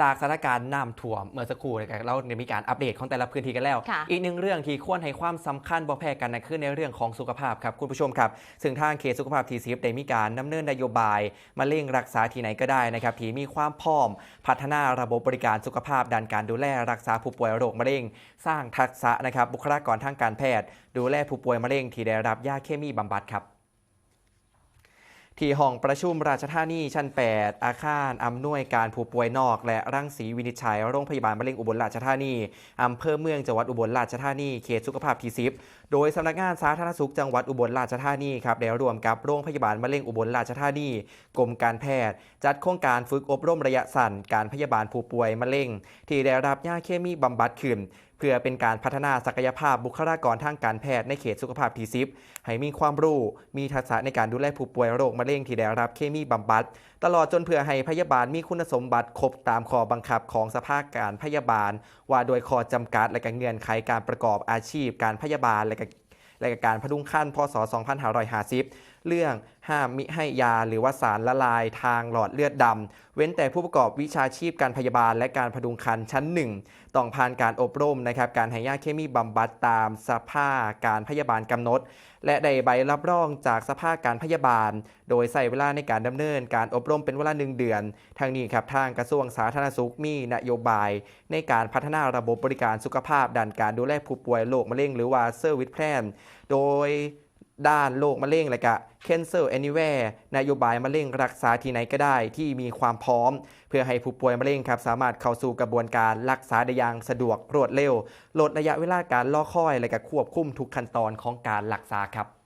จากสถานการณ์น้ำท่วมเมื่อสักครู่นะครับเราได้มีการอัปเดตของแต่ละพื้นที่กันแล้วค่ะอีกหนึ่งเรื่องที่ควรให้ความสำคัญบ่แพ้กันนะคือในเรื่องของสุขภาพครับคุณผู้ชมครับ ซึ่งทางเขตสุขภาพทีซีได้มีการดำเนินนโยบายมาเร่งรักษาที่ไหนก็ได้นะครับที่มีความพร้อม พัฒนาระบบบริการสุขภาพด้านการดูแลรักษาผู้ป่วยโรคมะเร็ง สร้างทักษะนะครับบุคลากรทางการแพทย์ ดูแลผู้ป่วยมะเร็งที่ได้รับยาเคมีบำบัดครับ ที่ห้องประชุมราชธานีชั้น 8 อาคารอำนวยการผู้ป่วยนอก และรังสีวินิจฉัยโรงพยาบาลมะเร็งอุบลราชธานีอำเภอเมืองจังหวัดอุบลราชธานีเขตสุขภาพที่10โดยสำนักงานสาธารณสุขจังหวัดอุบลราชธานีครับได้ร่วมกับโรงพยาบาลมะเร็งอุบลราชธานีกรมการแพทย์ จัดโครงการฝึกอบรมระยะสั้นการพยาบาลผู้ป่วยมะเร็ง ที่ได้รับยาเคมีบำบัดขึ้น เพื่อเป็นการพัฒนาศักยภาพบุคลากรทางการแพทย์ในเขตสุขภาพที่10ให้มีความรู้ มีทักษะในการดูแลผู้ป่วยโรคมะเร็งที่ได้รับเคมีบำบัด ตลอดจนเพื่อให้พยาบาลมีคุณสมบัติครบตามข้อบังคับของสภาการพยาบาล ว่าโดยข้อจำกัดและก็เงื่อนไขการประกอบอาชีพ การพยาบาลและกและการพดุงขั้นพศ 2550 เรื่องห้ามมิให้ยาหรือว่าสารละลายทางหลอดเลือดดำ เว้นแต่ผู้ประกอบวิชาชีพการพยาบาลและการพดุงครรภ์ชั้นหนึ่งต้องผ่านการอบรมนะครับการให้ยาเคมีบำบัดตามสภาพการพยาบาลกำหนด และได้ใบรับรองจากสภาพการพยาบาล โดยใส่เวลาในการดำเนินการอบรมเป็นเวลาหนึ่งเดือน ทางนี้ครับทางกระทรวงสาธารณสุขมีนโยบาย ในการพัฒนาระบบบริการสุขภาพด้านการดูแลผู้ป่วยโรคมะเร็งหรือว่าเซอร์วิสแพลนโดย ด้านโรคมะเร็งและก็ Cancer Anywhere นโยบายมะเร็งรักษาที่ไหนก็ได้ที่มีความพร้อม เพื่อให้ผู้ป่วยมะเร็งครับสามารถเข้าสู่กระบวนการรักษาได้อย่างสะดวกรวดเร็ว ลดระยะเวลาการรอคอย และก็ควบคุมทุกขั้นตอนของการรักษาครับ